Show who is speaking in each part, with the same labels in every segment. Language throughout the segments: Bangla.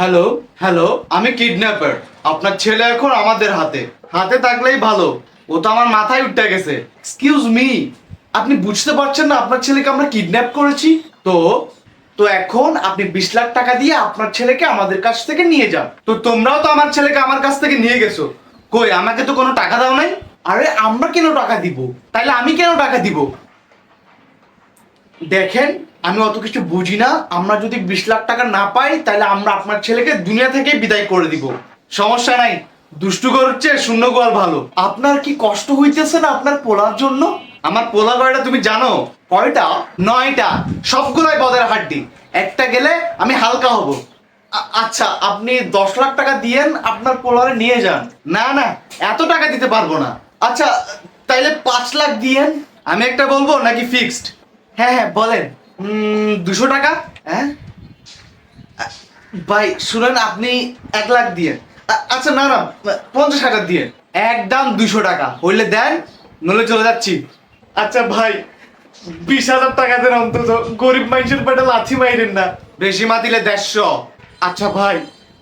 Speaker 1: হ্যালো হ্যালো আমি কিডন্যাপার আপনার ছেলে এখন আমাদের হাতে। হাতে থাকলেই ভালো। ও তো আমার মাথায় উঠে গেছে। এক্সকিউজ মি আপনি বুঝতে পারছেন না আপনার ছেলেকে আমরা কিডন্যাপ করেছি? তো তো এখন আপনি বিশ লাখ টাকা দিয়ে আপনার ছেলেকে আমাদের কাছ থেকে নিয়ে যান। তো তোমরাও তো আমার ছেলেকে আমার কাছ থেকে নিয়ে গেছো। কই, আমাকে তো কোনো টাকা দাও নাই? আরে আমরা কেন টাকা দিব? তাইলে আমি কেন টাকা দিব? দেখেন, আমি অত কিছু বুঝি না। আমরা যদি বিশ লাখ টাকা না পাই, তাহলে আমরা আপনার ছেলেকে দুনিয়া থেকে বিদায় করে দিব। সমস্যা নাই। দুষ্টু করছে শূন্য গোয়াল ভালো। আপনার কি কষ্ট হইতেছে না আপনার পোলার জন্য? আমার পোলা কয়টা তুমি জানো, কয়টা? নয়টা। সবগুলাই বদের হাড্ডি। একটা গেলে আমি হালকা হব। আচ্ছা আপনি দশ লাখ টাকা দিয়েন, আপনার পোলারে নিয়ে যান। না না, এত টাকা দিতে পারব না। আচ্ছা তাইলে পাঁচ লাখ দিয়েন। আমি একটা বলব নাকি ফিক্সড হ্যাঁ হ্যাঁ বলেন। দুশো টাকা? হ্যাঁ? ভাই শুনেন আপনি এক লাখ দিয়ে। আচ্ছা না না পঞ্চাশ হাজার দিয়ে। একদম দুশো টাকা। হইলে দেন নলে চলে যাচ্ছি। আচ্ছা ভাই বিশ হাজার টাকা দেন অন্তত। গরিব মানুষের পেটে লাথি মাইরেন না। বেশি মা দিলে দেড়শো। আচ্ছা ভাই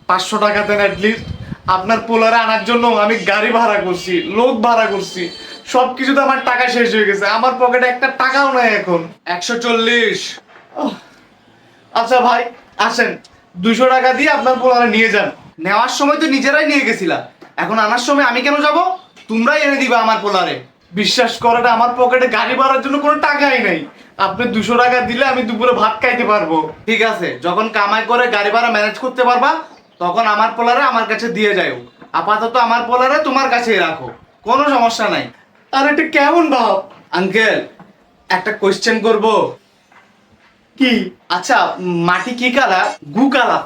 Speaker 1: পাঁচশো টাকা দেন অ্যাটলিস্ট আপনার পোলারে আনার জন্য আমি গাড়ি ভাড়া করছি লোক ভাড়া করছি। সব কিছুতে আমার টাকা শেষ হয়ে গেছে। আমার পকেটে একটা টাকাও নাই এখন। একশো চল্লিশ। আচ্ছা ভাই আসেন। দুশো টাকা দিয়ে আপনার পোলারে নিয়ে যান। নেওয়ার সময় তো নিজেরাই নিয়ে গেছিলা। এখন আনার সময় আমি কেন যাব? তোমরাই এনে দিবা আমার পোলারে। বিশ্বাস করেন আমার পকেটে গাড়ি ভাড়ার জন্য কোনো টাকাই নাই। আপনি দুশো টাকা দিলে আমি দুপুরে ভাত খাইতে পারব। ঠিক আছে যখন কামাই করে গাড়ি ভাড়া ম্যানেজ করতে পারবা তখন আমার পোলারে আমার কাছে দিয়ে যাও আপাতত আমার পোলারে তোমার কাছেই রাখো। কোনো সমস্যা নাই। আর একটা কেমন ভাব আঙ্কেল একটা কোয়েশ্চেন করব। কি? আচ্ছা মাটি কি কালার গু কালার